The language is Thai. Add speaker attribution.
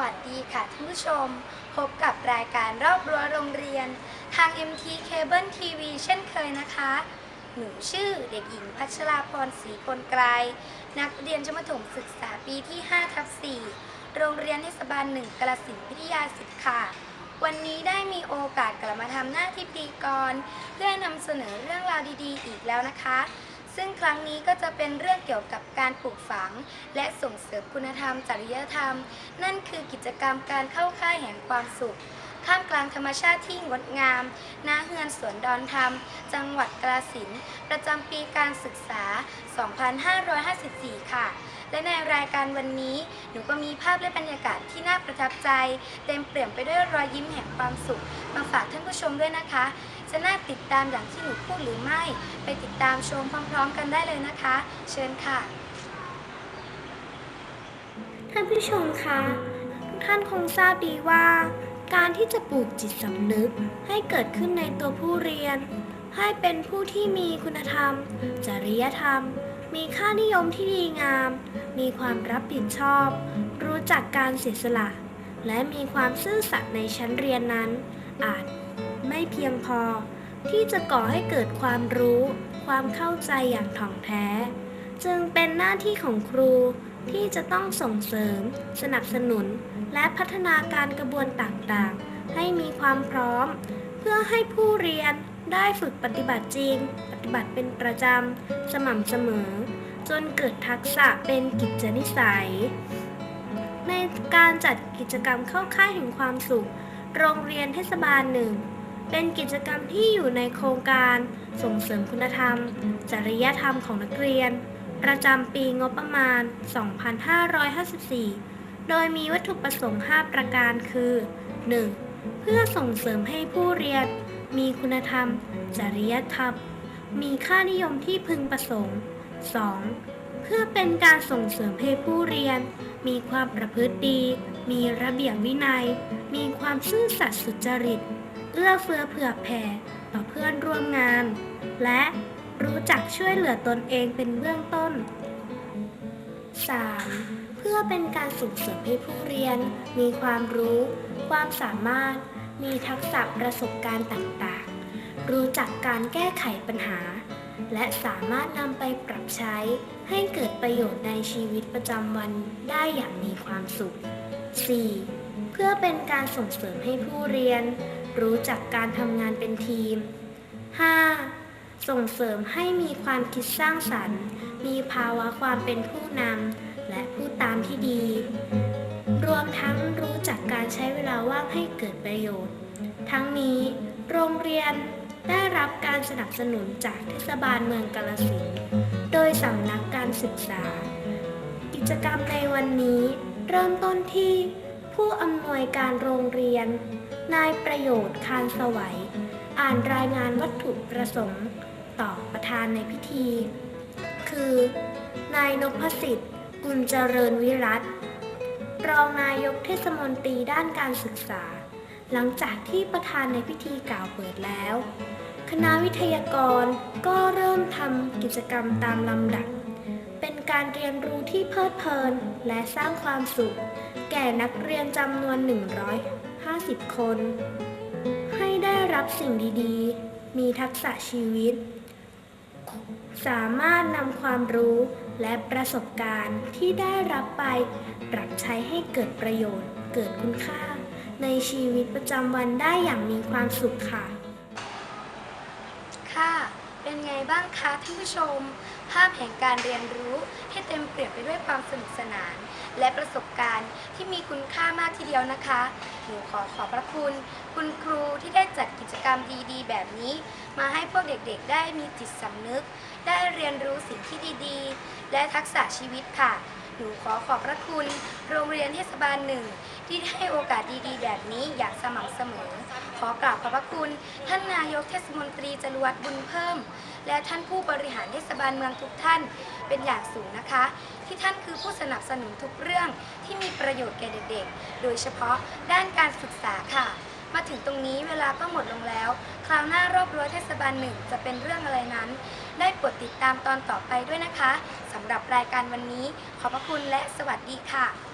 Speaker 1: วัสดีค่ะท่านผู้ชม พบกับรายการรอบรั้วโรงเรียน ทาง MT Cable TV เช่นเคยนะคะ หนูชื่อเด็กหญิงพัชราพรศรีกลไกรนักเรียนชั้นประถมศึกษาปีที่5ทับ4โรงเรียนเทศบาลหนึ่งกาลสินพิทยาสิทธิ์ค่ะ วันนี้ได้มีโอกาสกลับมาทำหน้าที่พธีกร เพื่อนำเสนอเรื่องราวดีๆ อีกแล้วนะคะ ซึ่งครั้งนี้ก็จะเป็นเรื่องเกี่ยวกับการปลูกฝัง และส่งเสริมคุณธรรม จริยธรรม นั่นคือกิจกรรมการเข้าค่ายแห่งความสุขท่ามกลางธรรมชาติที่งดงามณเฮือนสวนดอนธรรม จังหวัดกาสินประจำปีการศึกษา 2554 ค่ะ และในรายการวันนี้ หนูก็มีภาพและบรรยากาศที่น่าประทับใจ เต็มเปี่ยมไปด้วยรอยยิ้มแห่งความสุข มาฝากท่านผู้ชมด้วยนะคะ จะน่าติดตามอย่างที่หนูพูดหรือไม่ ไปติดตามชมพร้อม ๆ กันได้เลยนะคะ เชิญค่ะ
Speaker 2: ท่านผู้ชมคะทุกท่านคงทราบดีว่า การที่จะปลูกจิตสำนึกให้เกิดขึ้นในตัวผู้เรียน ให้เป็นผู้ที่มีคุณธรรม จริยธรรม มีค่านิยมที่ดีงาม มีความรับผิดชอบ รู้จักการเสียสละ และมีความซื่อสัตย์ในชั้นเรียนนั้น อาจไม่เพียงพอ ที่จะก่อให้เกิดความรู้ ความเข้าใจอย่างถ่องแท้ จึงเป็นหน้าที่ของครู ที่จะต้องส่งเสริม สนับสนุน และพัฒนาการกระบวนต่างๆ ให้มีความพร้อม เพื่อให้ผู้เรียนได้ฝึกปฏิบัติจริง ปฏิบัติเป็นประจำ สม่ำเสมอ จนเกิดทักษะเป็นกิจนิสัย ในการจัดกิจกรรมเข้าค่ายแห่งความสุข โรงเรียนเทศบาลหนึ่งเป็นกิจกรรมที่อยู่ในโครงการส่งเสริมคุณธรรม จริยธรรมของนักเรียน ประจำปีงบประมาณ 2554 โดยมีวัตถุประสงค์ 5 ประการคือ 1. เพื่อส่งเสริมให้ผู้เรียน มีคุณธรรม จริยธรรม มีค่านิยมที่พึงประสงค์ 2. เพื่อเป็นการส่งเสริมให้ผู้เรียน มีความประพฤติดี มีระเบียบวินัย มีความซื่อสัตย์สุจริต เอื้อเฟื้อเผื่อแผ่ต่อเพื่อนร่วมงาน และ รู้จักช่วยเหลือตนเองเป็นเบื้องต้น 3. เพื่อเป็นการส่งเสริมให้ผู้เรียน มีความรู้ ความสามารถ มีทักษะประสบการณ์ต่างๆ รู้จักการแก้ไขปัญหา และสามารถนำไปปรับใช้ ให้เกิดประโยชน์ในชีวิตประจำวันได้อย่างมีความสุข 4. เพื่อเป็นการส่งเสริมให้ผู้เรียน รู้จักการทำงานเป็นทีม 5. ส่งเสริมให้มีความคิดสร้างสรรค์ มีภาวะความเป็นผู้นำและผู้ตามที่ดี รวมทั้งรู้จักการใช้เวลาว่างให้เกิดประโยชน์ ทั้งนี้โรงเรียนได้รับการสนับสนุนจากเทศบาลเมืองกาฬสินโดยสำนักการศึกษา กิจกรรมในวันนี้เริ่มต้นที่ผู้อำนวยการโรงเรียน นายประโยชน์คานสวัย อ่านรายงานวัตถุประสงค์ ต่อประธานในพิธี คือนายนพสิทธิ์ กุลเจริญวิรัตรองนายกเทศมนตรีด้านการศึกษา หลังจากที่ประธานในพิธีกล่าวเปิดแล้ว คณะวิทยากรก็เริ่มทำกิจกรรมตามลำดับ เป็นการเรียนรู้ที่เพลิดเพลินและสร้างความสุข แก่นักเรียนจำนวน 150 คน ให้ได้รับสิ่งดีๆ มีทักษะชีวิต สามารถนำความรู้และประสบการณ์ที่ได้รับไป ปรับใช้ให้เกิดประโยชน์ เกิดคุณค่า ในชีวิตประจำวันได้อย่างมีความสุขค่ะ
Speaker 1: ค่ะ เป็นไงบ้างคะท่านผู้ชม ภาพแห่งการเรียนรู้ให้เต็มเปี่ยมไปด้วยความสนุกสนาน และประสบการณ์ที่มีคุณค่ามากทีเดียวนะคะ หนูขอขอบพระคุณ คุณครูที่ได้จัดกิจกรรมดีๆ แบบนี้ มาให้พวกเด็กๆ ได้มีจิตสำนึก ได้เรียนรู้สิ่งที่ดีๆ และทักษะชีวิตค่ะ หนูขอขอบพระคุณ โรงเรียนเทศบาลหนึ่ง ที่ให้โอกาสดีๆ แบบนี้อย่างสม่ำเสมอ ขอกราบขอบพระคุณ ท่านนายกเทศมนตรีจรวดบุญเพิ่ม และท่านผู้บริหารเทศบาลเมืองทุกท่านเป็นอย่างสูงนะคะ ที่ท่านคือผู้สนับสนุนทุกเรื่องที่มีประโยชน์แก่เด็กๆ โดยเฉพาะด้านการศึกษาค่ะ มาถึงตรงนี้เวลาก็หมดลงแล้ว คราวหน้ารอบรั้วเทศบาลหนึ่งจะเป็นเรื่องอะไรนั้น ได้โปรดติดตามตอนต่อไปด้วยนะคะสำหรับรายการวันนี้ ขอบพระคุณและสวัสดีค่ะ